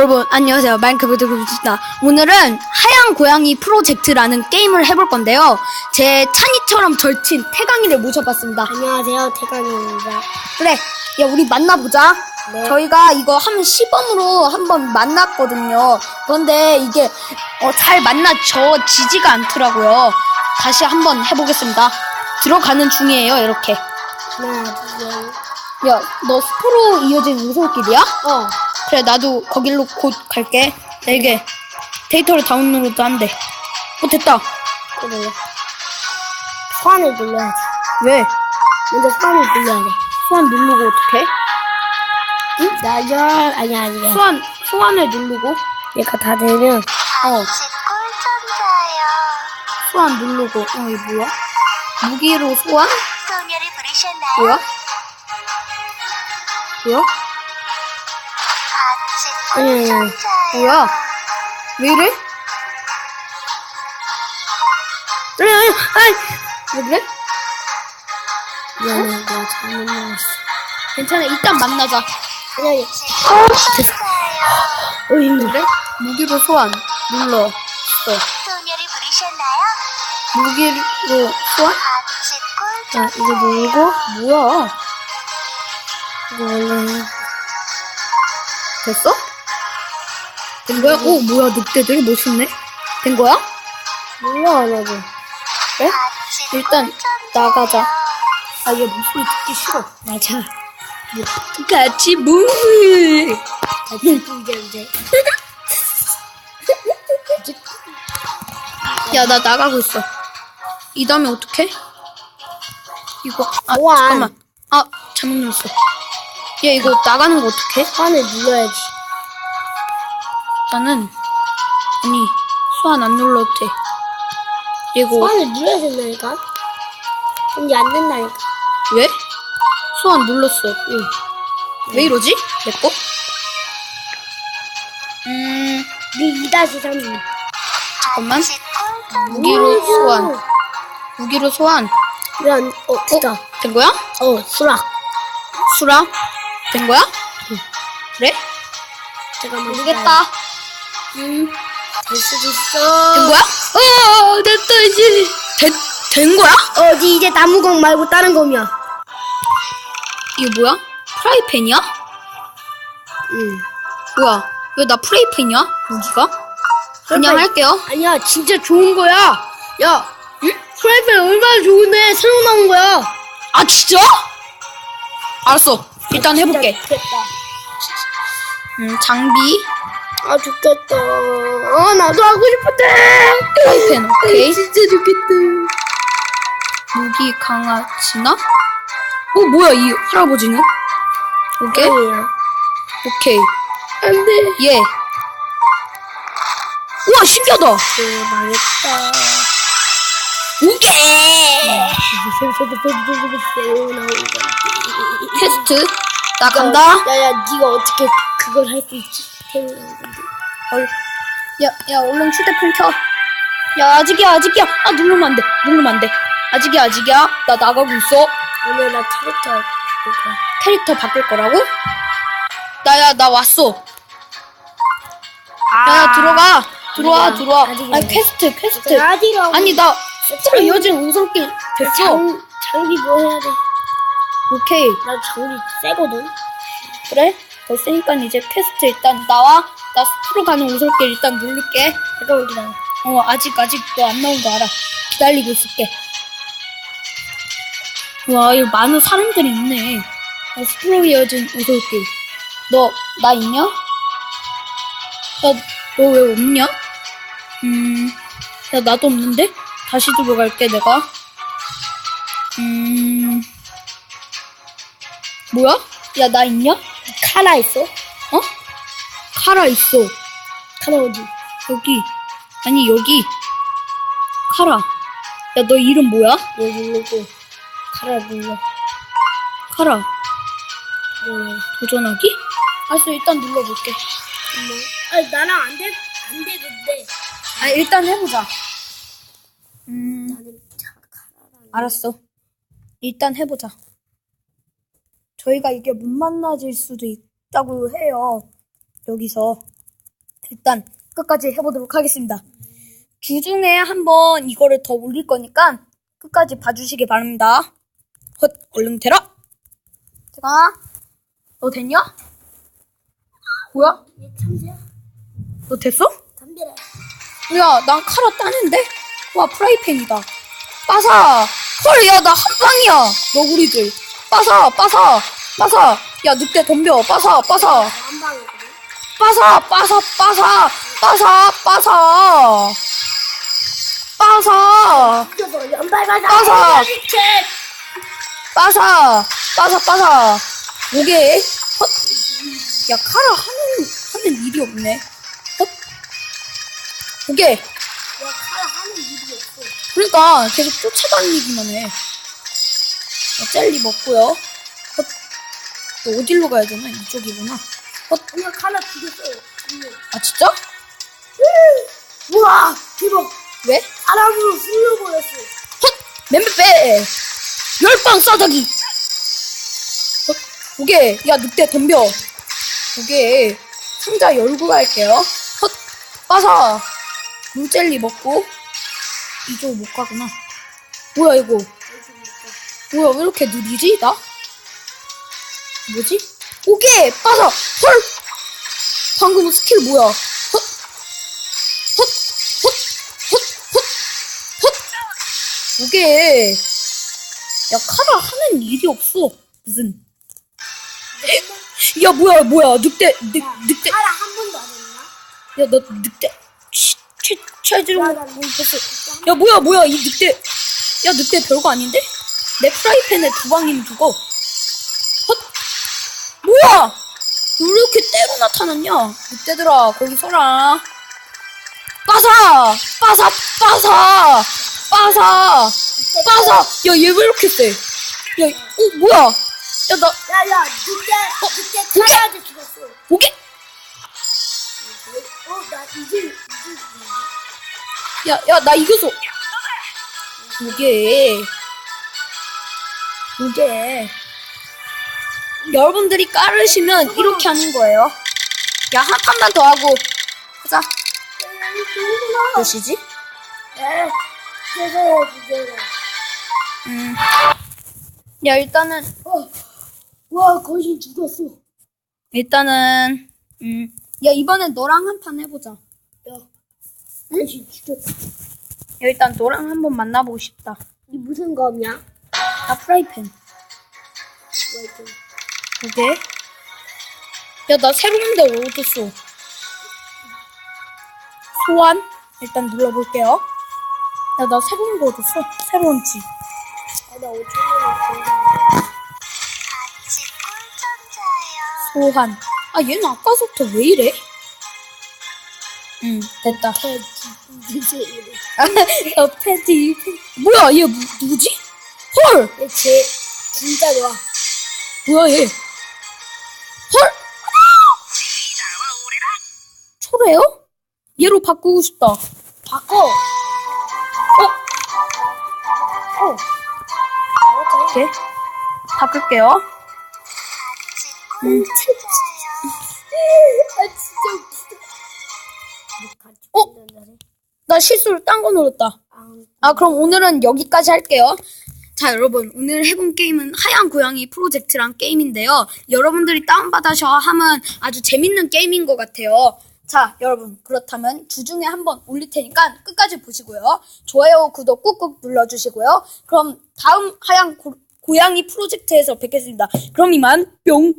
여러분 안녕하세요. 마인크래프트 구입니다. 오늘은 하얀 고양이 프로젝트라는 게임을 해볼 건데요. 제 찬이처럼 절친 태강이를 모셔봤습니다. 안녕하세요, 태관입니다. 그래 야 우리 만나보자. 네. 저희가 이거 한 시범으로 한번 만났거든요. 그런데 이게 어, 잘 만나져지지가 않더라고요. 다시 한번 해보겠습니다. 들어가는 중이에요 이렇게. 하나, 둘, 야너 스포로 이어진 우솔길이야? 어, 그래 나도 거길로 곧 갈게 나 이게 데이터를 다운로드 한대 어 됐다 그래. 소환을 눌러야지. 왜? 먼저 소환을 눌러야 돼. 소환 누르고 어떻게? 응? 나열 아니야, 아니야. 소환 소환을 누르고 얘가 다 되면, 어 꿀잠자요. 소환 누르고 어 이게 뭐야? 무기로 소환? 소녀를 부르셨나요? 뭐야? 뭐야? 아니, 아니, 아니. 뭐야? 왜 이래? 아니 아니 아니 왜 그래? 미안해, 내가 잘못 눌렀어. 괜찮아 이따 만나자 아니, 아니. 어, 힘들어. 그래? 무기로 소환 눌러 어. 소녀를 부르셨나요? 무기로 소환? 자, 꿀잠. 이거 누르고, 뭐야? 이거 원래, 됐어? 된 거야? 오, 뭐야, 늑대 되게 멋있네? 된 거야? 하고. 그래? 같이 일단 나가자. 아, 얘 목소리 듣기 싫어. 맞아. 뭐, 같이 무비! 같이 보자, 이제. 야, 나 나가고 있어. 이 다음에 어떡해? 이거, 아, 소환. 잠깐만. 아, 잘못 눌렀어. 얘 이거 나가는 거 어떡해? 소환을 눌러야지. 나는, 아니, 소환 안 눌러도 돼. 이거, 소환을 눌러야 된다니까? 근데 안 된다니까. 왜? 소환 눌렀어. 응. 왜 이러지? 내 거? 음, 네 2-3. 잠깐만. 무기로 소환. 무기로 소환. 왜 안, 어, 됐다. 된 거야? 어, 수락. 수라? 된 거야? 그래? 잠깐만. 모르겠다. 음, 될 수도 있어. 된 거야? 어, 됐다, 이제. 된, 된 거야? 어, 니 이제 나무검 말고 다른 검이야. 이게 뭐야? 프라이팬이야? 응. 뭐야? 왜 나 프라이팬이야? 무기가? 그냥 할게요. 아니야, 진짜 좋은 거야. 야, 응? 프라이팬 얼마나 좋은데 새로 나온 거야. 아, 진짜? 알았어. 일단 해볼게. 좋겠다. 음, 장비. 아, 좋겠다. 아, 나도 하고 싶었대. 프라이팬, 오케이. 진짜 좋겠다. 무기 강아지나? 어 뭐야 이 할아버지는? 오케이 아니야. 오케이 안 돼. 예 우와 신기하다 네, 망했다. 오케이 새로 나온 건데. 퀘스트 나 간다 야, 야, 네가 어떻게 그걸 할 수 있지? 얼. 야, 야 얼른 휴대폰 켜 야 아직이야 아직이야 아 누르면 안 돼 누르면 안 돼 아직이야 아직이야 나 나가고 있어 오늘 나 캐릭터 할 거야. 캐릭터 바꿀 거라고? 나야 나 왔어 아. 야야 들어가 들어와 아니야, 들어와 아직이야. 아니 퀘스트 퀘스트 아디라고. 아니 나 숫자로 이어진 우선길 됐어 장, 장비 뭐 해야 돼? 오케이 나 장비 세거든. 그래? 됐으니까 이제 퀘스트 일단 나와 나 숲으로 가는 우선길 일단 누를게 잠깐만 기다려. 어 아직 아직 너 안 나온 거 알아 기다리고 있을게 와 이거 많은 사람들이 있네 어, 숲으로 이어진 우선길 너 나 있냐? 야 너 왜 없냐? 음 야 나도 없는데? 다시 들어갈게 내가 음 뭐야? 야 나 있냐? 카라 있어? 어? 카라 있어. 카라 어디? 여기. 아니, 여기. 카라. 야, 너 이름 뭐야? 여기 누르고 카라 눌러. 카라. 눌러. 도전하기? 알았어, 일단 눌러볼게. 아니 나랑 안 돼? 안 되던데. 아, 일단 해보자. 음, 나는 자 카라랑. 알았어. 일단 해보자. 저희가 이게 못 만나질 수도 있다고 해요. 여기서. 일단 끝까지 해보도록 하겠습니다. 주중에 한번 이거를 더 올릴 거니까 끝까지 봐주시기 바랍니다. 헛, 얼른 대라! 제가, 너 됐냐? 뭐야? 얘 참새야. 너 됐어? 담배래. 야, 난 칼아 따는데? 와, 프라이팬이다. 빠사! 헐, 야, 나 한 방이야! 너구리들. 빠사, 빠사, 빠사! 야, 늑대 덤벼. 빠사, 빠사. 한 방이거든. 빠사, 빠사, 빠사, 빠사, 빠사. 빠사, 이겨서 연발 가자. 빠사. 빠사, 빠사. 뭐게? 헛. 야, 칼아 하는, 하는 일이 없네. 헛. 뭐게? 야, 칼 하는 일이 없어. 그러니까 계속 쫓아다니기만 해. 어, 젤리 먹고요. 헛. 너 어디로 가야 되나? 이쪽이구나. 헛. 그냥 칼을 죽였어. 응. 아, 진짜? 우와, 대박. 왜? 사람으로 쓸려버렸어. 헛! 멤베빼! 열방 싸다기! 헛! 오게! 야, 늑대 덤벼! 오게! 상자 열고 갈게요. 헛! 빠사! 물젤리 먹고, 이쪽 못 가구나. 뭐야, 이거? 뭐야, 왜 이렇게 느리지, 나? 뭐지? 오게! 빠사! 헐! 방금 스킬 뭐야? 헛! 헛! 헛! 헛! 헛! 헛! 이게 야 카라 하는 일이 없어 무슨 야 뭐야 뭐야 늑대 늑 늑대 칼한 번도 안 했나? 야 너 늑대 최 최지롱 야, 나 됐어 야 뭐야 뭐야 이 늑대 야 늑대 별거 아닌데 내 프라이팬에 두 방이면 죽어 헛 뭐야? 왜 이렇게 때로 나타났냐? 늑대들아 거기 서라. 빠사! 빠사! 빠사! 빠사! 빠사! 야 얘 왜 이렇게 세? 야, 어 뭐야? 야 나 야, 야, 그때, 그때 칼한테 죽었어. 오게 어, 나 이제, 이제. 야 야 나 이겼어. 오게 오게 여러분들이 까르시면 이렇게 하는 거예요. 야한 판만 더 하고 가자. 몇이지? 음. 야 일단은 어, 와, 거의 죽었어. 일단은 음. 야 이번엔 너랑 한 판 해보자. 야, 거의 죽었어. 야, 일단 너랑 한번 만나보고 싶다. 이 무슨 검이야? 나 프라이팬. 뭐 이렇 게. 오게. 야, 나 새로운 데 얻었어. 소환? 일단 눌러볼게요. 야, 나 새로운 거 얻었어. 새로운 집. 아, 나 5천 원 자요. 소환. 아, 얘는 아까부터 왜 이래? 응, 됐다. 이래. 어, 패티. 뭐야, 얘 뭐, 누구지? 헐! 얘 제, 진짜 좋아. 뭐야, 얘? 헐! 초래요? 얘로 바꾸고 싶다. 바꿔. 어? 어. 이렇게 바꿀게요. 음. 아. 어? 나 실수로 딴 거 눌렀다. 아, 그럼 오늘은 여기까지 할게요. 자, 여러분. 오늘 해본 게임은 하얀 고양이 프로젝트란 게임인데요. 여러분들이 다운받아서 하면 아주 재밌는 게임인 것 같아요. 자, 여러분. 그렇다면 주중에 한번 올릴 테니까 끝까지 보시고요. 좋아요, 구독 꾹꾹 눌러주시고요. 그럼 다음 하얀 고, 고양이 프로젝트에서 뵙겠습니다. 그럼 이만 뿅!